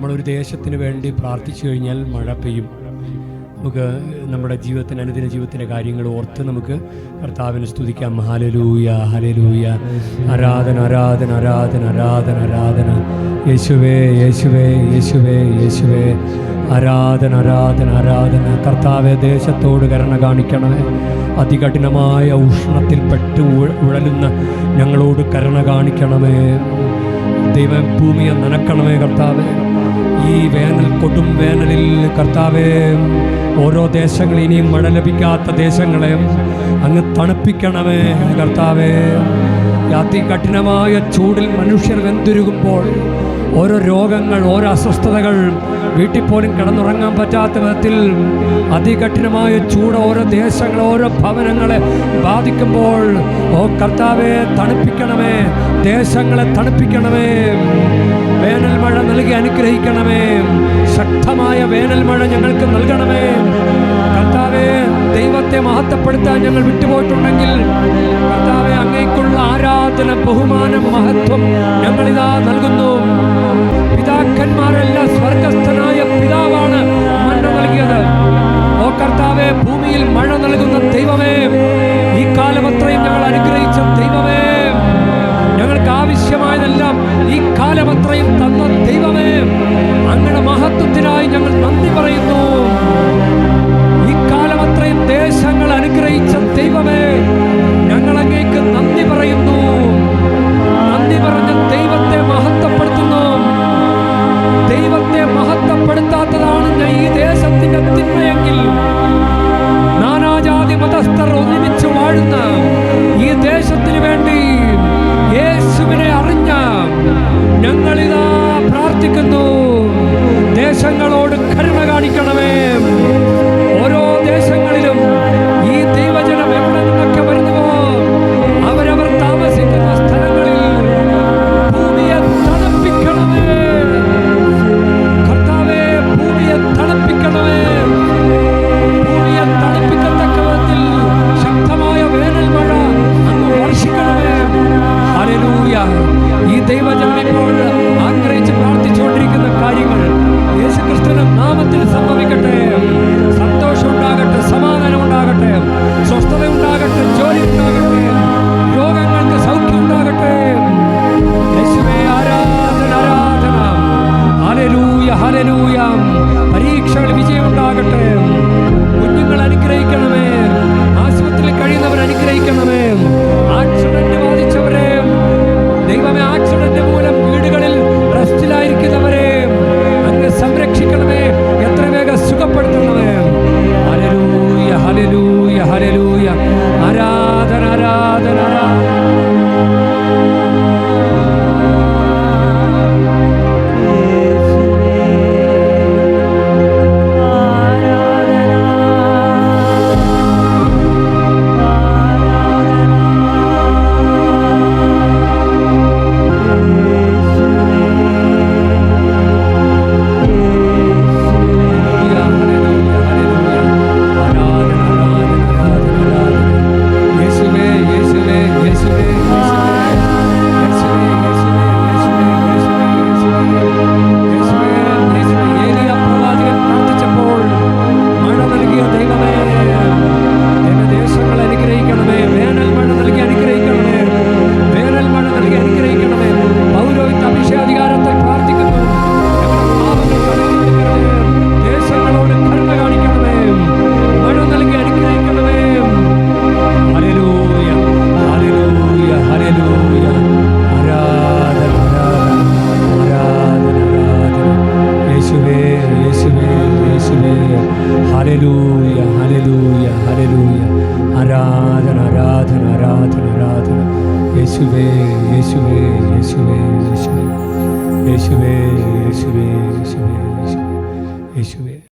നമ്മളൊരു ദേശത്തിന് വേണ്ടി പ്രാർത്ഥിച്ചു കഴിഞ്ഞാൽ മഴ പെയ്യും. നമുക്ക് നമ്മുടെ ജീവിതത്തിന് അനുദിന ജീവിതത്തിന്റെ കാര്യങ്ങൾ ഓർത്ത് നമുക്ക് കർത്താവിനെ സ്തുതിക്കാം. ഹലലൂയ ഹലലൂയ ആരാധന ആരാധന ആരാധന ആരാധന ആരാധന. യേശുവേ യേശുവേ യേശുവേ യേശുവേ. ആരാധന ആരാധന ആരാധന. കർത്താവെ ദേശത്തോട് കരുണ കാണിക്കണമേ. അതികഠിനമായ ഉഷ്ണത്തിൽപ്പെട്ട് ഉഴ- ഉഴലുന്ന ഞങ്ങളോട് കരുണ കാണിക്കണമേ. ദൈവം ഭൂമിയെ നനക്കണമേ കർത്താവേ. ഈ വേനൽ കൊടും വേനലിൽ കർത്താവെ ഓരോ ദേശങ്ങൾ ഇനിയും മഴ ലഭിക്കാത്ത ദേശങ്ങളെ അങ്ങ് തണുപ്പിക്കണമേ കർത്താവെ. അതികഠിനമായ ചൂടിൽ മനുഷ്യർ വെന്തുരുകുമ്പോൾ ഓരോ രോഗങ്ങൾ ഓരോ അസ്വസ്ഥതകൾ വീട്ടിൽ പോലും കിടന്നുറങ്ങാൻ പറ്റാത്ത വിധത്തിൽ അതികഠിനമായ ചൂട് ഓരോ ദേശങ്ങൾ ഓരോ ഭവനങ്ങളെ ബാധിക്കുമ്പോൾ ഓ കർത്താവെ തണുപ്പിക്കണമേ ദേശങ്ങളെ തണുപ്പിക്കണമേ. വേനൽ മഴ നൽകി അനുഗ്രഹിക്കണമേ. ശക്തമായ വേനൽ മഴ ഞങ്ങൾക്ക് നൽകണമേ. കർത്താവെ ദൈവത്തെ മഹത്വപ്പെടുത്താൻ ഞങ്ങൾ വിട്ടുപോയിട്ടുണ്ടെങ്കിൽ കർത്താവെ അങ്ങേക്കുള്ള ആരാധന ബഹുമാനം മഹത്വം ഞങ്ങളിതാ നൽകുന്നു. പിതാക്കന്മാരെല്ലാം ദൈവജനമേ ഹല്ലേലൂയ ഹല്ലേലൂയ ഹല്ലേലൂയ ആരാധന ആരാധന ആരാധന ആരാധന യേശുവേ യേശുവേ യേശുവേ യേശുവേ യേശുവേ യേശുവേ യേശുവേ യേശുവേ യേശുവേ